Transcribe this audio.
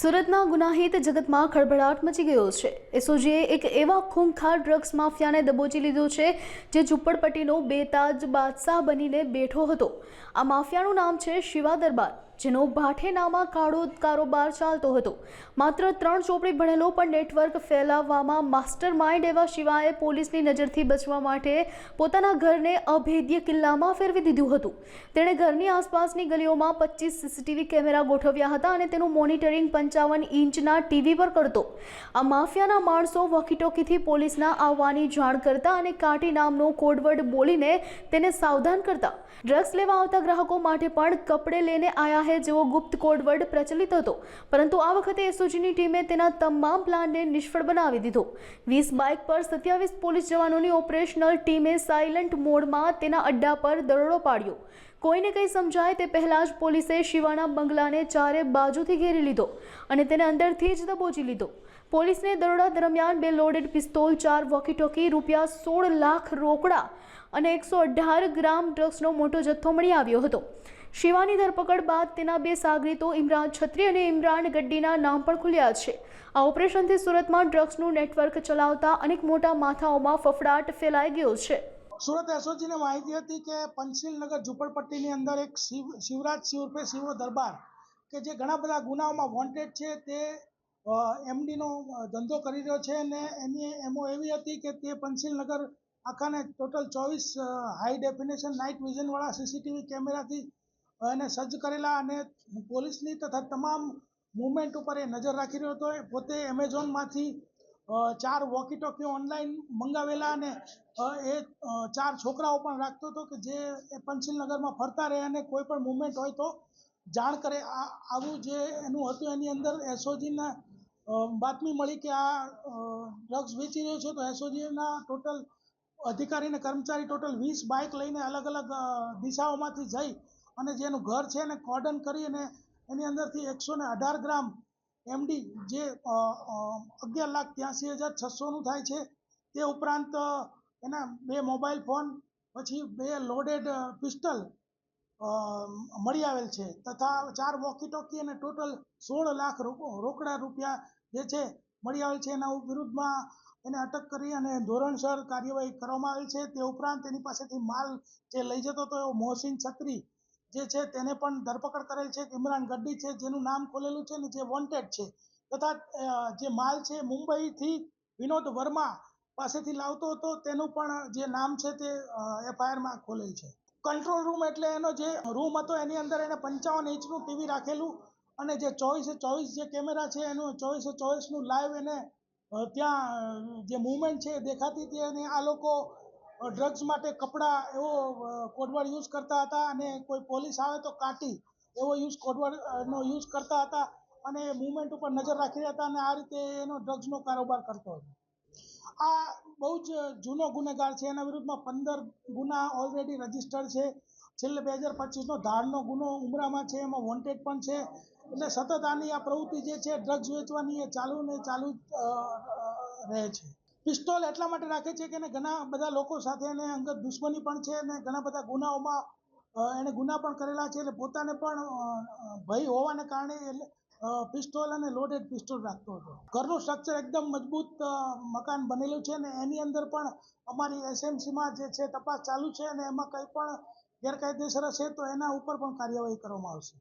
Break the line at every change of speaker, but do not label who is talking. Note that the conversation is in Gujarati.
સુરતના ગુનાહિત જગતમાં ખળભળાટ મચી ગયો છે. એસઓજીએ એક એવા ખૂંખાર ડ્રગ્સ માફિયાને દબોચી લીધો છે જે ઝુંપડપટ્ટીનો બેતાજ બાદશાહ બનીને બેઠો હતો. આ માફિયાનું નામ છે શિવા દરબાર. જેનો ભાઠેનામાં કાળો કારોબાર ચાલતો હતો. માત્ર ત્રણ ચોપડી ભણેલો પણ નેટવર્ક ફેલાવવામાં માસ્ટર માઇન્ડ એવા શિવાએ પોલીસની નજરથી બચવા માટે પોતાના ઘરને અભેદ્ય કિલ્લામાં ફેરવી દીધું હતું. તેણે ઘરની આસપાસની ગલીઓમાં પચીસ સીસીટીવી કેમેરા ગોઠવ્યા હતા અને તેનું મોનિટરિંગ પંચાવન ઇંચના ટીવી પર કરતો. આ માફિયાના માણસો વોકીટોકીથી પોલીસના આવવાની જાણ કરતા અને કાટી નામનો કોડવર્ડ બોલીને તેને સાવધાન કરતા. ડ્રગ્સ લેવા આવતા ગ્રાહકો માટે પણ કપડે લઈને આયા હે જેવો ગુપ્ત કોડવર્ડ પ્રચલિત હતો. પરંતુ આ વખતે એસઓજીની ટીમે તેના તમામ પ્લાનને નિષ્ફળ બનાવી દીધો. વીસ બાઇક પર સત્યાવીસ પોલીસ જવાનોની ઓપરેશનલ ટીમે સાયલન્ટ મોડમાં તેના અડ્ડા પર દરોડો પાડ્યો. કોઈને કંઈ સમજાય તે પહેલાં જ પોલીસે શિવાના બંગલાને ચારે બાજુથી ઘેરી લીધો અને તેને અંદરથી જ દબોચી લીધો. પોલીસને દરોડા દરમિયાન બે લોડેડ પિસ્તોલ, ચાર વોકીટોકી રૂપિયા સોળ લાખ રોકડા અને એકસો અઢાર ગ્રામ ડ્રગ્સનો મોટો જથ્થો મળી આવ્યો હતો. શિવાની ધરપકડ બાદ તેના બે સાગરીતો, ઇમરાન છત્રી અને ઇમરાન ગડ્ડીના નામ પણ ખુલ્યા છે. આ ઓપરેશનથી સુરતમાં ડ્રગ્સનું નેટવર્ક ચલાવતા અનેક મોટા માથાઓમાં ફફડાટ ફેલાઈ ગયો છે.
સુરત એસઓજીને માહિતી હતી કે પંચશીલનગર ઝુંપડપટ્ટીની અંદર એક શિવ, શિવરાજ સિંહ ઉર્ફે શિવો દરબાર કે જે ઘણા બધા ગુનાઓમાં વોન્ટેડ છે તે એમડીનો ધંધો કરી રહ્યો છે અને એની, એમો એવી હતી કે તે પંચશીલનગર આખાને ટોટલ ચોવીસ હાઈ ડેફિનેશન નાઇટ વિઝનવાળા સીસીટીવી કેમેરાથી એને સજ્જ કરેલા અને પોલીસની તથા તમામ મુવમેન્ટ ઉપર એ નજર રાખી રહ્યો હતો. એ પોતે એમેઝોનમાંથી ચાર વોકી ટોકી ઓનલાઈન મંગાવેલા અને એ ચાર છોકરાઓ પણ રાખતો હતો કે જે એ પંચશીલનગરમાં ફરતા રહે અને કોઈ પણ મુવમેન્ટ હોય તો જાણ કરે. આ, આવું જે એનું હતું એની અંદર એસઓજીના બાતમી મળી કે આ ડ્રગ્સ વેચી રહ્યો છે તો એસઓજીના ટોટલ અધિકારી અને કર્મચારી ટોટલ વીસ બાઇક લઈને અલગ અલગ દિશાઓમાંથી જઈ અને જેનું ઘર છે એને કોર્ડન કરી અને એની અંદરથી એકસો અઢાર ગ્રામ એમડી જે અગિયાર લાખ ત્યાંસી હજાર છસોનું થાય છે, તે ઉપરાંત એના બે મોબાઈલ ફોન, પછી બે લોડેડ પિસ્ટલ મળી આવેલ છે, તથા ચાર વોકી ટોકી અને ટોટલ સોળ લાખ રોક- રોકડા રૂપિયા જે છે, મળી આવેલ છે. એના વિરુદ્ધમાં એને અટક કરી અને ધોરણસર કાર્યવાહી કરવામાં આવેલ છે. તે ઉપરાંત એની પાસેથી માલ જે લઈ જતો હતો એવો મોહસિન છત્રી જે છે તેને પણ ધરપકડ કરેલ છે. ઇમરાન ગડ્ડી છે, જેનું નામ ખોલેલું છે ને જે વોન્ટેડ છે. તથા જે માલ છે મુંબઈથી વિનોદ વર્મા પાસેથી લાવતો હતો, તેનું પણ જે નામ છે તે એફઆઈઆરમાં ખોલેલ છે. કંટ્રોલ રૂમ એટલે એનો જે રૂમ હતો, એની અંદર એને પંચાવન ઇંચનું ટીવી રાખેલું અને જે ચોવીસે ચોવીસ જે કેમેરા છે, એનું ચોવીસે ચોવીસનું લાઈવ એને ત્યાં જે મુવમેન્ટ છે દેખાતી હતી અને આ લોકો ડ્રગ્સ માટે કપડાં એવો કોડવર્ડ યુઝ કરતા હતા અને કોઈ પોલીસ આવે તો કાટી એવો યુઝ કોડવર્ડ નો યુઝ કરતા હતા અને મુવમેન્ટ ઉપર નજર રાખી હતા અને આ રીતે એનો ડ્રગ્સનો કારોબાર કરતો હતો. આ બહુ જ જૂનો ગુનેગાર છે. એના વિરુદ્ધમાં પંદર ગુના ઓલરેડી રજીસ્ટર્ડ છે. છેલ્લે બે હજાર પચીસનો ધારનો ગુનો ઉમરામાં છે. એમાં વોન્ટેડ પણ છે. એટલે સતત આની આ પ્રવૃત્તિ જે છે ડ્રગ્સ વેચવાની એ ચાલુ ને ચાલુ રહે છે. પિસ્તોલ એટલા માટે રાખે છે કે એને ઘણા બધા લોકો સાથે એને અંગત દુશ્મની પણ છે અને ઘણા બધા ગુનાઓમાં એણે ગુના પણ કરેલા છે એટલે પોતાને પણ ભય હોવાને કારણે એટલે પિસ્તોલ અને લોડેડ પિસ્તોલ રાખતો હતો. ઘરનું સ્ટ્રક્ચર એકદમ મજબૂત મકાન બનેલું છે અને એની અંદર પણ અમારી એસએમસીમાં જે છે તપાસ ચાલુ છે અને એમાં કંઈ પણ ગેરકાયદેસર હશે તો એના ઉપર પણ કાર્યવાહી કરવામાં આવશે.